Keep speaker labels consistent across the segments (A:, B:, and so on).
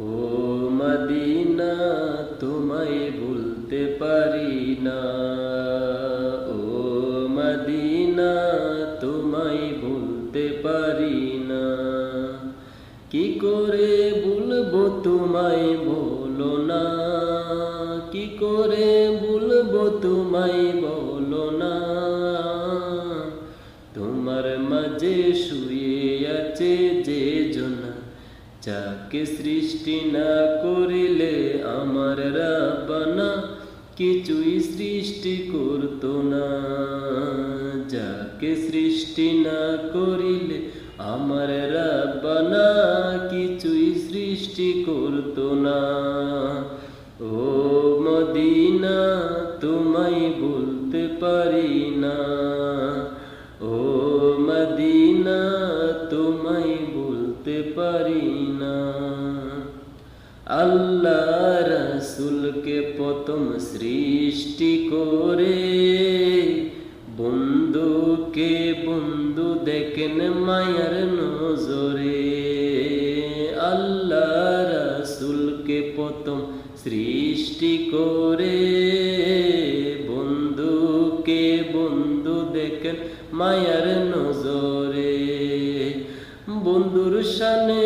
A: ও Medina, তোমায় ভুলতে পারি না। ও মদিনা, তোমায় ভুলতে পারি না। কি করে ভুলবো তোমায় বলো না। কি করে ভুলবো তোমায় বলো না। তোমার মাঝে শুয়ে আছে যাকে সৃষ্টি না করিলে আমার রাবানা কিছুই সৃষ্টি করতো না। যাকে সৃষ্টি না করিলে আমার রাবানা কিছুই সৃষ্টি করতো না। ও মদিনা, তোমায় বলতে পারি না। ও মদিনা, তোমায় বলতে পারি আল্লাহ রসুলকে প্রথম সৃষ্টি করে বন্ধুকে বন্ধু দেখেন মায়ার নজরে। আল্লাহ রসুলকে প্রথম সৃষ্টি করে বন্ধুকে বন্ধু দেখেন মায়ার নজরে। বন্ধুর শানে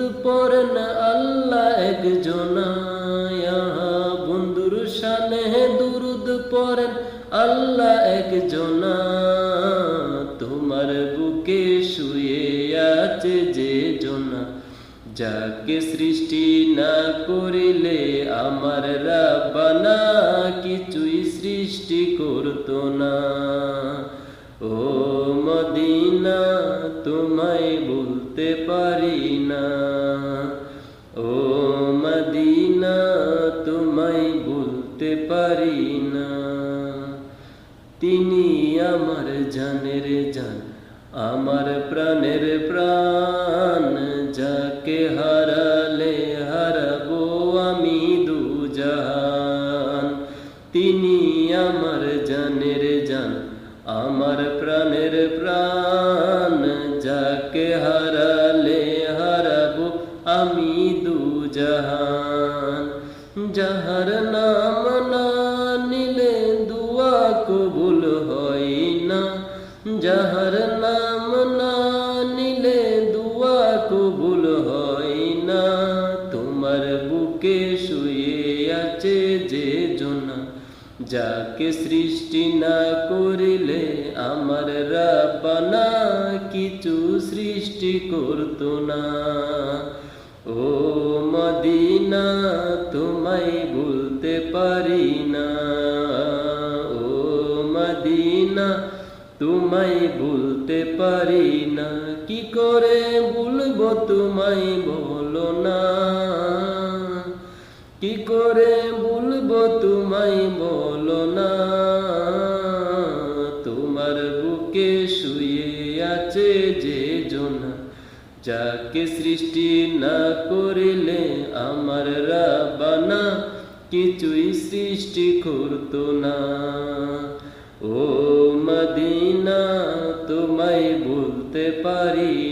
A: দুরুদ পড়েন আল্লাহ একজনা বন্ধুর শানে দুরুদ পড়েন আল্লাহ একজনা তোমার বুকে শুয়ে আছে যে জনা যাকে সৃষ্টি না করিলে আমার রাবানা কিছুই সৃষ্টি করতো না। ও মদিনা, তোমায় বলতে পারি না। বলতে পারি না। তিনি আমার জানের জান, আমার প্রাণের প্রাণ। যাকে হারালে হারাবো আমি দুজাহান। তিনি আমার জানের জান, আমার প্রাণের প্রাণ। যাকে হারালে হারাবো আমি দুজাহান। যাহার না হয় না যাহার নাম না নিলে দুয়া কবুল হয় না। তোমার বুকে শুয়ে আছে যে জনা, যাকে সৃষ্টি না করিলে আমার রাবানা কিছু সৃষ্টি করতো না। মদিনা তোমায় বলতে পারি না। কি করে বলব তোমায় বলো না। কি করে বলব তোমায় বলো না। তোমার বুকে শুয়ে আছে যে জনা, যাকে সৃষ্টি না করিলে আমার রাবানা কিছুই সৃষ্টি করতো না। মদিনা তোমায় বলতে পারি